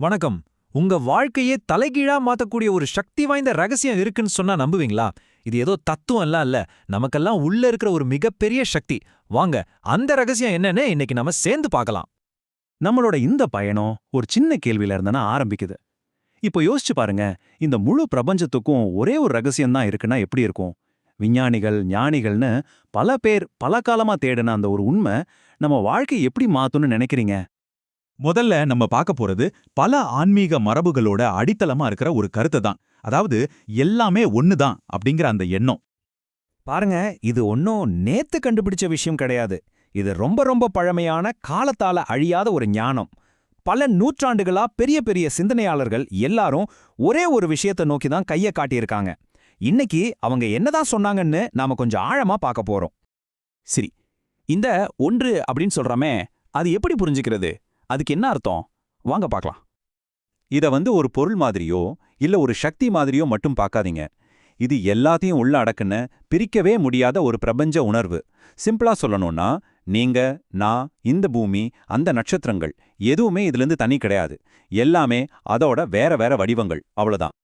வணக்கம். உங்க வாழ்க்கையே தலைகீழா மாத்தக்கூடிய ஒரு சக்தி வாய்ந்த ரகசியம் இருக்குன்னு சொன்னா நம்புவீங்களா? இது ஏதோ தத்துவம் எல்லாம் இல்ல. நமக்கெல்லாம் உள்ள இருக்கிற ஒரு மிகப்பெரிய சக்தி. வாங்க அந்த ரகசியம் என்னன்னு இன்னைக்கு நம்ம சேர்ந்து பார்க்கலாம். நம்மளோட இந்த பயணம் ஒரு சின்ன கேள்வியில இருந்தனா ஆரம்பிக்குது. இப்போ யோசிச்சு பாருங்க இந்த முழு பிரபஞ்சத்துக்கும் ஒரே ஒரு ரகசியம் தான் இருக்குன்னா எப்படி இருக்கும்? விஞ்ஞானிகள் ஞானிகள்னு பல பேர் பல காலமா தேடின அந்த ஒரு உண்மை நம்ம வாழ்க்கை எப்படி மாத்தும்னு நினைக்கிறீங்க? முதல்ல நம்ம பார்க்க போறது பல ஆன்மீக மரபுகளோட அடித்தளமா இருக்கிற ஒரு கருத்து தான். அதாவது எல்லாமே ஒண்ணுதான் அப்படிங்கிற அந்த எண்ணம். பாருங்க இது ஒன்னும் நேத்து கண்டுபிடிச்ச விஷயம் கிடையாது. இது ரொம்ப ரொம்ப பழமையான காலத்தால அழியாத ஒரு ஞானம். பல நூற்றாண்டுகளா பெரிய பெரிய சிந்தனையாளர்கள் எல்லாரும் ஒரே ஒரு விஷயத்தை நோக்கி தான் கைய காட்டியிருக்காங்க. இன்னைக்கு அவங்க என்னதான் சொன்னாங்கன்னு நாம கொஞ்சம் ஆழமா பார்க்க போறோம். சரி இந்த ஒன்று அப்படின்னு சொல்றமே அது எப்படி புரிஞ்சுக்கிறது? அதுக்கு என்ன அர்த்தம்? வாங்க பார்க்கலாம். இத வந்து ஒரு பொருள் மாதிரியோ இல்ல ஒரு சக்தி மாதிரியோ மட்டும் பார்க்காதீங்க. இது எல்லாத்தையும் உள்ள அடக்குன பிரிக்கவே முடியாத ஒரு பிரபஞ்ச உணர்வு. சிம்பிளா சொல்லணும்னா நீங்க நான் இந்த பூமி அந்த நட்சத்திரங்கள் எதுவுமே இதிலிருந்து தனி கிடையாது. எல்லாமே அதோட வேற வேற வடிவங்கள். அவ்வளோதான்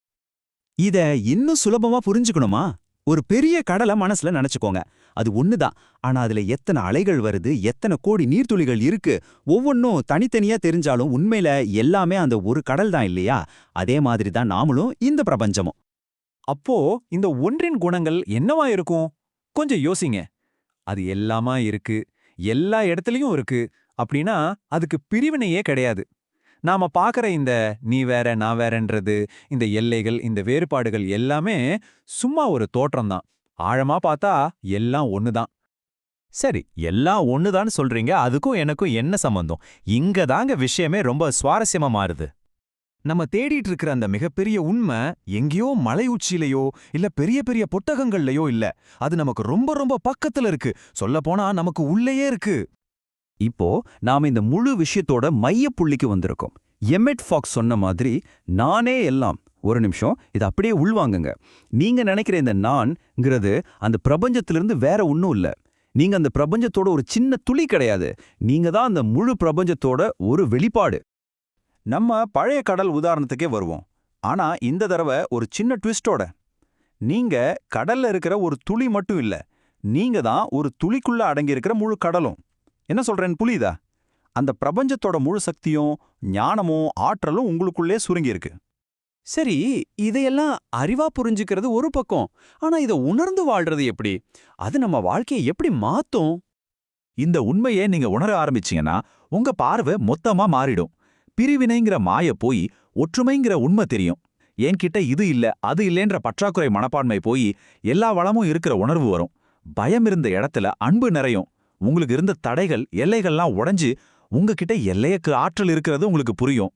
இத இன்னும் சுலபமா புரிஞ்சுக்கணுமா? ஒரு பெரிய கடலை மனசுல நினைச்சுக்கோங்க. அது ஒண்ணுதான். ஆனா அதுல எத்தனை அலைகள் வருது எத்தனை கோடி நீர்த்துளிகள் இருக்கு ஒவ்வொன்றும் தனித்தனியா தெரிஞ்சாலும் உண்மையில எல்லாமே அந்த ஒரு கடல் தான் இல்லையா? அதே மாதிரி தான் நாமளும் இந்த பிரபஞ்சமும். அப்போ இந்த ஒன்றின் குணங்கள் என்னவா இருக்கும்? கொஞ்சம் யோசிங்க. அது எல்லாமா இருக்கு எல்லா இடத்துலயும் இருக்கு அப்படின்னா அதுக்கு பிரிவினையே கிடையாது. நாம பார்க்குற இந்த நீ வேற நான் வேறன்றது இந்த எல்லைகள் இந்த வேறுபாடுகள் எல்லாமே சும்மா ஒரு தோற்றம்தான். ஆழமா பார்த்தா எல்லாம் ஒண்ணுதான். சரி எல்லாம் ஒண்ணுதான் சொல்றீங்க அதுக்கும் எனக்கும் என்ன சம்பந்தம்? இங்க தாங்க விஷயமே ரொம்ப சுவாரஸ்யமா மாறுது. நம்ம தேடிட்டு இருக்கிற அந்த மிகப்பெரிய உண்மை எங்கேயோ மலை உச்சியிலையோ இல்ல பெரிய பெரிய புத்தகங்கள்லயோ இல்ல. அது நமக்கு ரொம்ப ரொம்ப பக்கத்துல இருக்கு. சொல்லப் போனா நமக்கு உள்ளேயே இருக்கு. இப்போ நாம இந்த முழு விஷயத்தோட மைய புள்ளிக்கு வந்திருக்கோம். எமெட் ஃபாக்ஸ் சொன்ன மாதிரி நானே எல்லாம் ஒரு நிமிஷம் இது அப்படியே உள்வாங்குங்க. நீங்க நினைக்கிற இந்த நான்ங்கிறது அந்த பிரபஞ்சத்திலிருந்து வேற ஒன்றும் இல்ல. நீங்க அந்த பிரபஞ்சத்தோட ஒரு சின்ன துளி கிடையாது. நீங்க தான் அந்த முழு பிரபஞ்சத்தோட ஒரு வெளிப்பாடு. நம்ம பழைய கடல் உதாரணத்துக்கே வருவோம். ஆனா இந்த தடவை ஒரு சின்ன ட்விஸ்டோட நீங்க கடல்ல இருக்கிற ஒரு துளி மட்டும் இல்ல. நீங்க தான் ஒரு துளிக்குள்ள அடங்கியிருக்கிற முழு கடலும். என்ன சொல்றேன் புரியுதா அந்த பிரபஞ்சத்தோட முழு சக்தியும் ஞானமும் ஆற்றலும் உங்களுக்குள்ளே சுருங்கியிருக்கு சரி இதையெல்லாம் அறிவா புரிஞ்சுக்கிறது ஒரு பக்கம். ஆனா இதை உணர்ந்து வாழ்றது எப்படி? அது நம்ம வாழ்க்கையை எப்படி மாத்தும்? இந்த உண்மையை நீங்க உணர ஆரம்பிச்சீங்கன்னா உங்க பார்வை மொத்தமா மாறிடும். பிரிவினைங்கிற மாய போய் ஒற்றுமைங்கிற உண்மை தெரியும். என்கிட்ட இது இல்ல அது இல்லைன்ற பற்றாக்குறை மனப்பான்மை போய் எல்லா வளமும் இருக்கிற உணர்வு வரும். பயம் இருந்த இடத்துல அன்பு நிறையும். உங்களுக்கு இருந்த தடைகள் எல்லைகள்லாம் உடைஞ்சு உங்ககிட்ட எல்லையக்கு ஆற்றல் இருக்கிறது உங்களுக்கு புரியும்.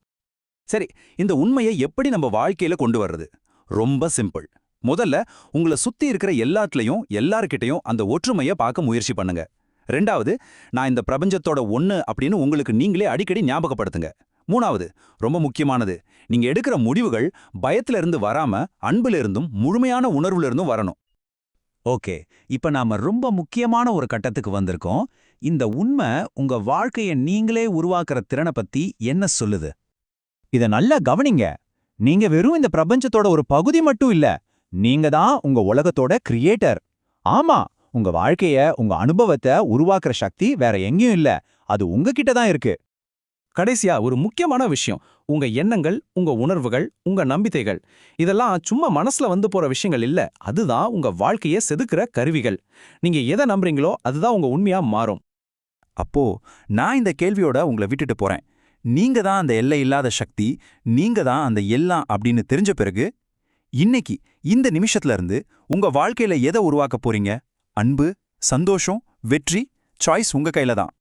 சரி இந்த உண்மையை எப்படி நம்ம வாழ்க்கையில கொண்டு வர்றது? ரொம்ப சிம்பிள். முதல்ல உங்களை சுத்தி இருக்கிற எல்லாத்துலயும் எல்லார்கிட்டயும் அந்த ஒற்றுமையை பார்க்க முயற்சி பண்ணுங்க. ரெண்டாவது நான் இந்த பிரபஞ்சத்தோட ஒன்று அப்படின்னு உங்களுக்கு நீங்களே அடிக்கடி ஞாபகப்படுத்துங்க. மூணாவது ரொம்ப முக்கியமானது நீங்க எடுக்கிற முடிவுகள் பயத்துல இருந்து வராம அன்புல இருந்தும் முழுமையான உணர்வுல இருந்தும் வரணும். ஓகே. இப்ப நாம ரொம்ப முக்கியமான ஒரு கட்டத்துக்கு வந்திருக்கோம். இந்த உண்மை உங்க வாழ்க்கைய நீங்களே உருவாக்குற திறனை பத்தி என்ன சொல்லுது? இத நல்லா கவனிங்க. நீங்க வெறும் இந்த பிரபஞ்சத்தோட ஒரு பகுதி மட்டும் இல்ல நீங்க தான் உங்க உலகத்தோட கிரியேட்டர் ஆமா உங்க வாழ்க்கைய உங்க அனுபவத்தை உருவாக்குற சக்தி வேற எங்கேயும் இல்ல அது உங்ககிட்ட தான் இருக்கு. கடைசியா ஒரு முக்கியமான விஷயம். உங்க எண்ணங்கள் உங்க உணர்வுகள் உங்க நம்பிக்கைகள். இதெல்லாம் சும்மா மனசுல வந்து போற விஷயங்கள் இல்ல. அதுதான் உங்க வாழ்க்கையை செதுக்குற கருவிகள். நீங்க எதை நம்புறீங்களோ அதுதான் உங்க உண்மையா மாறும். அப்போ நான் இந்த கேள்வியோட உங்களை விட்டுட்டு போறேன். நீங்க தான் அந்த எல்லை இல்லாத சக்தி நீங்க தான் அந்த எல்லாம் அப்படின்னு தெரிஞ்ச பிறகு இன்னைக்கு இந்த நிமிஷத்துல இருந்து உங்க வாழ்க்கையில எதை உருவாக்க போறீங்க? அன்பு சந்தோஷம் வெற்றி சாய்ஸ் உங்க கையில தான்.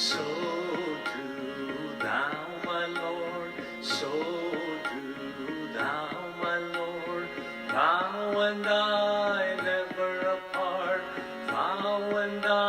So do thou, my Lord, so do thou, my Lord, thou and I never apart, thou and I